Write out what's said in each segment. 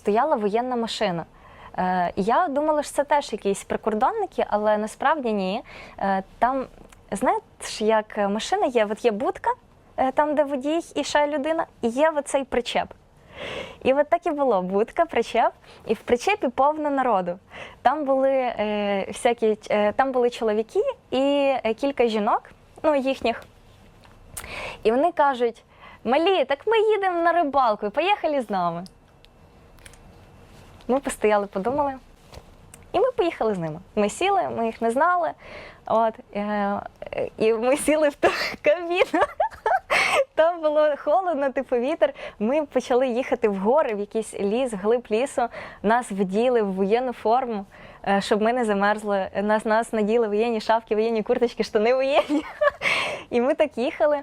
стояла воєнна машина. Е, Я думала, що це теж якісь прикордонники, але насправді ні. Е, Там, знаєш, як машина є, от є будка, е, там, де водій і ще людина, і є оцей причеп. І от так і було: будка, причеп, і в причепі повно народу. Там були всякі, там були чоловіки і кілька жінок, ну їхніх. І вони кажуть: Малі, так ми їдемо на рибалку, поїхали з нами. Ми постояли, подумали. І ми поїхали з ними. Ми сіли, ми їх не знали. От, е, і ми сіли в ту кабіну. Там було холодно, типу вітер. Ми почали їхати в гори, в якийсь ліс, глиб лісу. Нас вділи в воєнну форму, е, щоб ми не замерзли. Нас, нас наділи воєнні шапки, воєнні курточки, штани воєнні. І ми так їхали.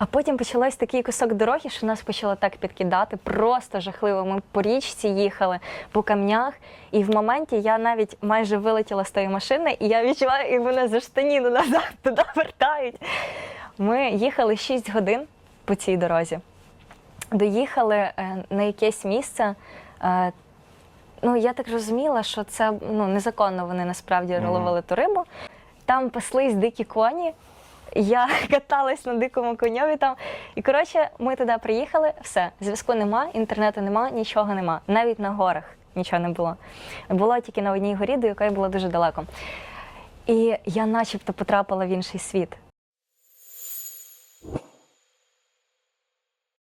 А потім почалось такий кусок дороги, що нас почало так підкидати. Просто жахливо. Ми по річці їхали, по камнях. І в моменті я навіть майже вилетіла з тої машини, і я відчуваю, як мене за штаніну назад туди вертають. Ми їхали 6 годин по цій дорозі. Доїхали е, на якесь місце. е, Ну, я так розуміла, що це ну, незаконно вони насправді ловили ту рибу. Там паслись дикі коні. Я каталась на дикому коньові там. І коротше, ми туди приїхали, все, зв'язку нема, інтернету нема, нічого нема. Навіть на горах нічого не було. Було тільки на одній горі, до якої було дуже далеко. І я начебто потрапила в інший світ.